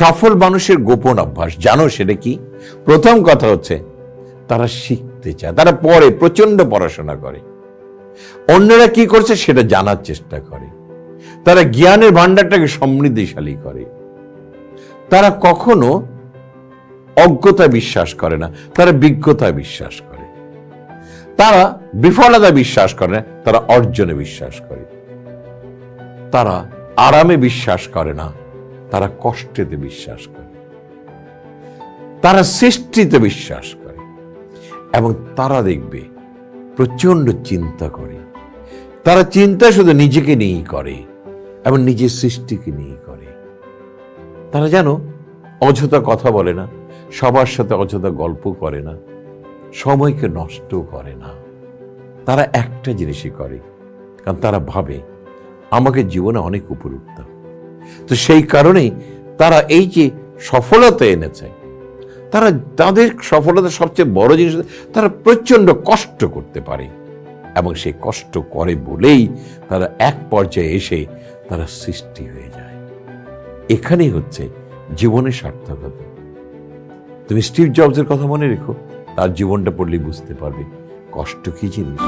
সফল মানুষের গোপন অভ্যাস। জানো সেটা কি? প্রথম কথা হচ্ছে, তারা শিখতে চায়। তারা পড়ে প্রচণ্ড পড়াশোনা করে। অন্যরা কি করছে সেটা জানার চেষ্টা করে। তারা জ্ঞানের ভান্ডারটাকে সমৃদ্ধিশালী করে। তারা কখনো অজ্ঞতা বিশ্বাস করে না, তারা বিজ্ঞতা বিশ্বাস করে। তারা বিফলতা বিশ্বাস করে না, তারা অর্জনে বিশ্বাস করে। তারা আরামে বিশ্বাস করে না। তারা কষ্টেতে বিশ্বাস করে। তারা সৃষ্টিতে বিশ্বাস করে। এবং তারা দেখবে প্রচণ্ড চিন্তা করে। তারা চিন্তা শুধু নিজেকে নিয়েই করে এবং নিজের সৃষ্টিকে নিয়েই করে। তারা যেন অযথা কথা বলে না, সবার সাথে অযথা গল্প করে না, সময়কে নষ্ট করে না। তারা একটা জিনিসই করে, কারণ তারা ভাবে, আমাকে জীবনে অনেক উপরুক্ত। তো সেই কারণেই তারা এই যে সফলতা এনেছে, তারা তাদের সফলতা সবচেয়ে বড় জিনিস তারা প্রচণ্ড কষ্ট করতে পারে এবং সেই কষ্ট করে বলেই তারা এক পর্যায়ে এসে তারা সৃষ্টি হয়ে যায়। এখানেই হচ্ছে জীবনের সার্থকতা। তুমি স্টিভ জবসের কথা মনে রেখো, তার জীবনটা পড়লেই বুঝতে পারবে কষ্ট কি জিনিস।